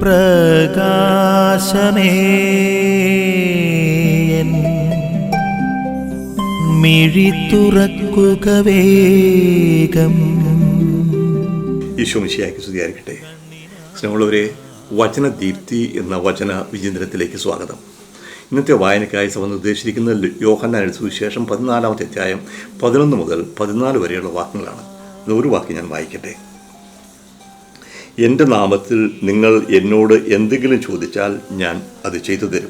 പ്രകാശമേ. മിഴി തുറക്കുക വേഗം. ഈശോ മിശിയാക്കി സ്തുതിയായിരിക്കട്ടെ. സ്നേഹമുള്ളവരെ വചനദീപ്തി എന്ന വചന വിചിന്തനത്തിലേക്ക് സ്വാഗതം. ഇന്നത്തെ വായനയ്ക്കായി സഭ നിർദ്ദേശിച്ചിരിക്കുന്ന യോഹന്നാൻ സുവിശേഷം പതിനാലാമത്തെ അധ്യായം പതിനൊന്ന് മുതൽ പതിനാല് വരെയുള്ള വാക്യങ്ങളാണ്. ഒരു വാക്യം ഞാൻ വായിക്കട്ടെ. എന്റെ നാമത്തിൽ നിങ്ങൾ എന്നോട് എന്തെങ്കിലും ചോദിച്ചാൽ ഞാൻ അത് ചെയ്തു തരും.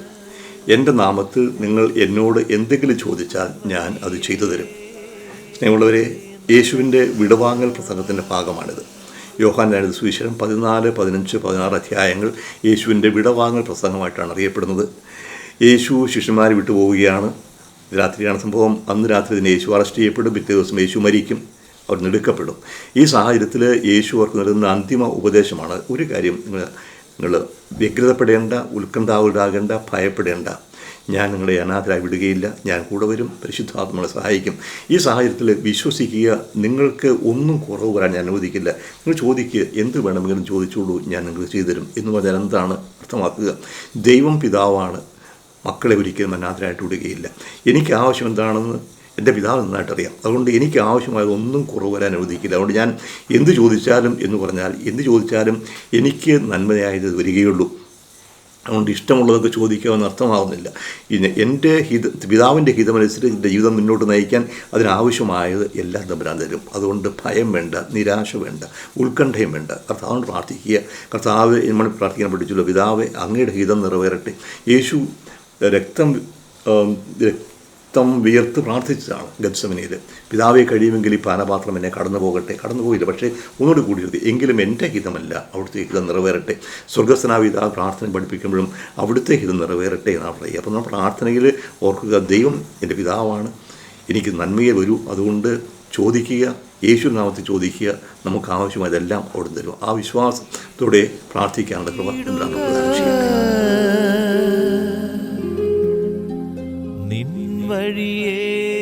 എന്റെ നാമത്തിൽ നിങ്ങൾ എന്നോട് എന്തെങ്കിലും ചോദിച്ചാൽ ഞാൻ അത് ചെയ്തു തരും. സ്നേഹമുള്ളവരെ യേശുവിന്റെ വിടവാങ്ങൽ പ്രസംഗത്തിന്റെ ഭാഗമാണിത്. യോഹാൻ യോഹാനായത് സുവിശേഷം പതിനാല് പതിനഞ്ച് പതിനാറ് അധ്യായങ്ങൾ യേശുവിന്റെ വിടവാങ്ങൽ പ്രസംഗമായിട്ടാണ് അറിയപ്പെടുന്നത്. യേശു ശിഷ്യന്മാരെ വിട്ടുപോവുകയാണ്. രാത്രിയാണ് സംഭവം. അന്ന് രാത്രി തന്നെ യേശു അറസ്റ്റ് ചെയ്യപ്പെടും. പിറ്റേ ദിവസം യേശു മരിക്കും. അവർ നെടുക്കപ്പെടും ഈ സാഹചര്യത്തിൽ യേശു അവർക്ക് നൽകുന്ന അന്തിമ ഉപദേശമാണ്. ഒരു കാര്യം നിങ്ങൾ നിങ്ങൾ വ്യഗ്രതപ്പെടേണ്ട ഉത്കണ്ഠാവുണ്ടാകേണ്ട ഭയപ്പെടേണ്ട. ഞാൻ നിങ്ങളെ അനാഥരായി വിടുകയില്ല. ഞാൻ കൂടെ വരും. പരിശുദ്ധാത്മകളെ സഹായിക്കും. ഈ സാഹചര്യത്തിൽ വിശ്വസിക്കുക നിങ്ങൾക്ക് ഒന്നും കുറവ് വരാൻ ഞാൻ അനുവദിക്കില്ല. നിങ്ങൾ ചോദിക്കുക എന്ത് വേണമെങ്കിലും ചോദിച്ചോളൂ ഞാൻ നിങ്ങൾക്ക് ചെയ്തുതരും എന്ന് പറഞ്ഞാൽ എന്താണ് അർത്ഥമാക്കുക? ദൈവം പിതാവാണ്. മക്കളെ ഒരിക്കലും അനാഥരായിട്ട് വിടുകയില്ല. എനിക്ക് ആവശ്യം എന്താണെന്ന് എന്റെ പിതാവ് നന്നായിട്ട് അറിയാം അതുകൊണ്ട് എനിക്ക് ആവശ്യമായത് ഒന്നും കുറവ് വരാൻ അനുവദിക്കില്ല. അതുകൊണ്ട് ഞാൻ എന്ത് ചോദിച്ചാലും എന്ന് പറഞ്ഞാൽ എന്ത് ചോദിച്ചാലും എനിക്ക് നന്മയായത് വരികയുള്ളൂ. അതുകൊണ്ട് ഇഷ്ടമുള്ളതൊക്കെ ചോദിക്കാമെന്ന് അർത്ഥമാകുന്നില്ല ഇനി എന്റെ ഹിത പിതാവിന്റെ ഹിതമനുസരിച്ച് എന്റെ ജീവിതം മുന്നോട്ട് നയിക്കാൻ അതിനാവശ്യമായത് എല്ലാം തമ്പരാൻ തരും. അതുകൊണ്ട് ഭയം വേണ്ട നിരാശ വേണ്ട ഉത്കണ്ഠയും വേണ്ട. കർത്താവിനോട് പ്രാർത്ഥിക്കുക. കർത്താവ് നമ്മൾ പ്രാർത്ഥിക്കാൻ പഠിച്ചല്ലോ പിതാവ് അങ്ങയുടെ ഹിതം നിറവേറട്ടെ. യേശു രക്തം രക്തം വിയർത്ത് പ്രാർത്ഥിച്ചതാണ് ഗത്സമനിയിൽ പിതാവെ കഴിയുമെങ്കിൽ ഈ പാനപാത്രം എന്നെ കടന്നു പോകട്ടെ കടന്നു പോയില്ല പക്ഷേ ഒന്നുകൂടി കൂടിയത് എങ്കിലും എന്റെ ഹിതമല്ല. അവിടുത്തെ ഹിതം നിറവേറട്ടെ. സ്വർഗസ്നാവ് പിതാ പ്രാർത്ഥന പഠിപ്പിക്കുമ്പോഴും അവിടുത്തെ ഹിതം നിറവേറട്ടെ എന്നാണ് പറയുക. അപ്പോൾ നമ്മൾ പ്രാർത്ഥനയിൽ ഓർക്കുക ദൈവം എന്റെ പിതാവാണ്. എനിക്ക് നന്മയെ വരൂ. അതുകൊണ്ട് ചോദിക്കുക യേശു നാമത്തിൽ ചോദിക്കുക. നമുക്ക് ആവശ്യമായതെല്ലാം അവിടെ തരും. ആ വിശ്വാസത്തോടെ പ്രാർത്ഥിക്കാനുള്ള കൃപ Maria.